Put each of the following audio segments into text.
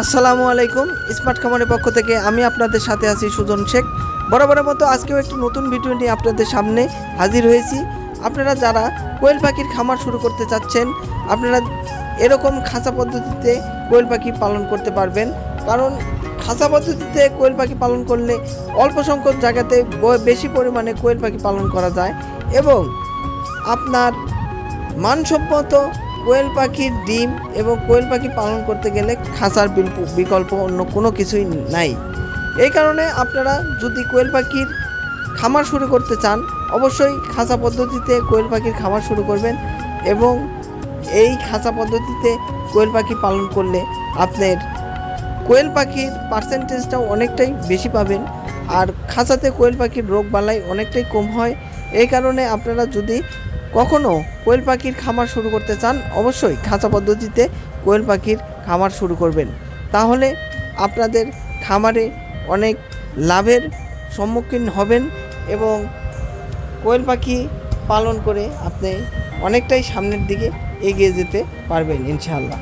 আসসালামু আলাইকুম, স্মার্ট খামারের পক্ষ থেকে আমি আপনাদের সাথে আছি সুজন শেখ। বরাবরের মতো আজকেও একটি নতুন ভিডিও নিয়ে আপনাদের সামনে হাজির হয়েছি। আপনারা যারা কোয়েল পাখির খামার শুরু করতে চাচ্ছেন, আপনারা এরকম খাঁচা পদ্ধতিতে কোয়েল পাখি পালন করতে পারবেন। কারণ খাঁচা পদ্ধতিতে কোয়েল পাখি পালন করলে অল্প সংখ্যক জায়গাতে বেশি পরিমাণে কোয়েল পাখি পালন করা যায় এবং আপনার মানসম্মত কোয়েল পাখির ডিম এবং কোয়েল পাখি পালন করতে গেলে খাঁচার বিকল্প অন্য কোনো কিছুই নাই। এই কারণে আপনারা যদি কোয়েল পাখির খামার শুরু করতে চান, অবশ্যই খাঁচা পদ্ধতিতে কোয়েল পাখির খামার শুরু করবেন এবং এই খাঁচা পদ্ধতিতে কোয়েল পাখি পালন করলে আপনার কোয়েল পাখির পার্সেন্টেজটাও অনেকটাই বেশি পাবেন। আর খাঁচাতে কোয়েল পাখির রোগ বালাই অনেকটাই কম হয়। এই কারণে আপনারা যদি কখনো কোয়েল পাখির খামার শুরু করতে চান, অবশ্যই খাঁচা পদ্ধতিতে কোয়েল পাখির খামার শুরু করবেন। তাহলে আপনাদের খামারে অনেক লাভের সম্মুখীন হবেন এবং কোয়েল পাখি পালন করে আপনি অনেকটাই সামনের দিকে এগিয়ে যেতে পারবেন ইনশাআল্লাহ।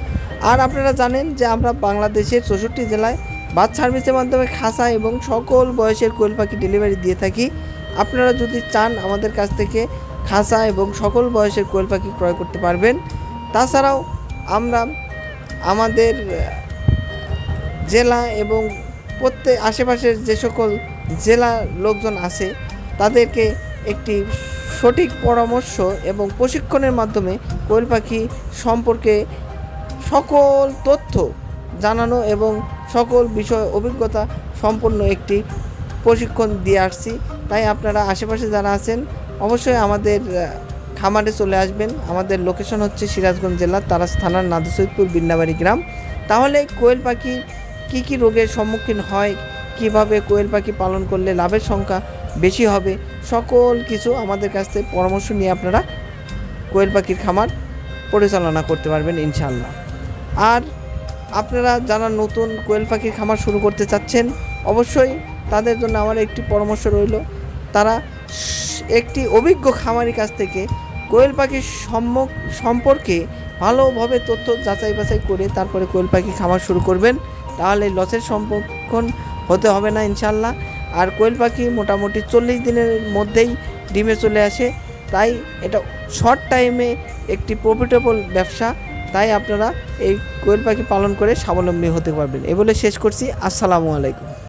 আর আপনারা জানেন যে আমরা বাংলাদেশের চৌষট্টি জেলায় বাস সার্ভিসের মাধ্যমে খাসা এবং সকল বয়সের কোয়েল পাখি ডেলিভারি দিয়ে থাকি। আপনারা যদি চান আমাদের কাছ থেকে খাসা এবং সকল বয়সের কোয়েল পাখি ক্রয় করতে পারবেন, তাছাড়াও আমরা আমাদের জেলা এবং প্রত্যেক আশেপাশের যে সকল জেলা লোকজন আছে, তাদেরকে একটি সঠিক পরামর্শ এবং প্রশিক্ষণের মাধ্যমে কোয়েল পাখি সম্পর্কে সকল তথ্য জানানো এবং সকল বিষয় অভিজ্ঞতা সম্পন্ন একটি প্রশিক্ষণ দিয়ে আসছি। তাই আপনারা আশেপাশে যারা আছেন, অবশ্যই আমাদের খামারে চলে আসবেন। আমাদের লোকেশন হচ্ছে সিরাজগঞ্জ জেলার তারাস থানার নাদুসৈদপুর বিন্নাবাড়ি গ্রাম। তাহলে কোয়েল পাখি কী কী রোগের সম্মুখীন হয়, কীভাবে কোয়েল পাখি পালন করলে লাভের সংখ্যা বেশি হবে, সকল কিছু আমাদের কাছ থেকে পরামর্শ নিয়ে আপনারা কোয়েল পাখির খামার পরিচালনা করতে পারবেন ইনশাল্লাহ আর আপনারা যারা নতুন কোয়েল পাখির খামার শুরু করতে চাচ্ছেন, অবশ্যই তাদের জন্য আমার একটি পরামর্শ রইল। তারা একটি অভিজ্ঞ খামারির কাছ থেকে কোয়েল পাখির সম্মুখ সম্পর্কে ভালোভাবে তথ্য যাচাই বাছাই করে তারপরে কোয়েল পাখি খামার শুরু করবেন। তাহলে লসের সম্মুখীন হতে হবে না ইনশাল্লাহ আর কোয়েল পাখি মোটামুটি চল্লিশ দিনের মধ্যেই ডিমে চলে আসে। তাই এটা শর্ট টাইমে একটি প্রফিটেবল ব্যবসা। তাই আপনারা এই কোয়েল পাখি পালন করে স্বাবলম্বী হতে পারবেন। এ বলে শেষ করছি। আসসালামু আলাইকুম।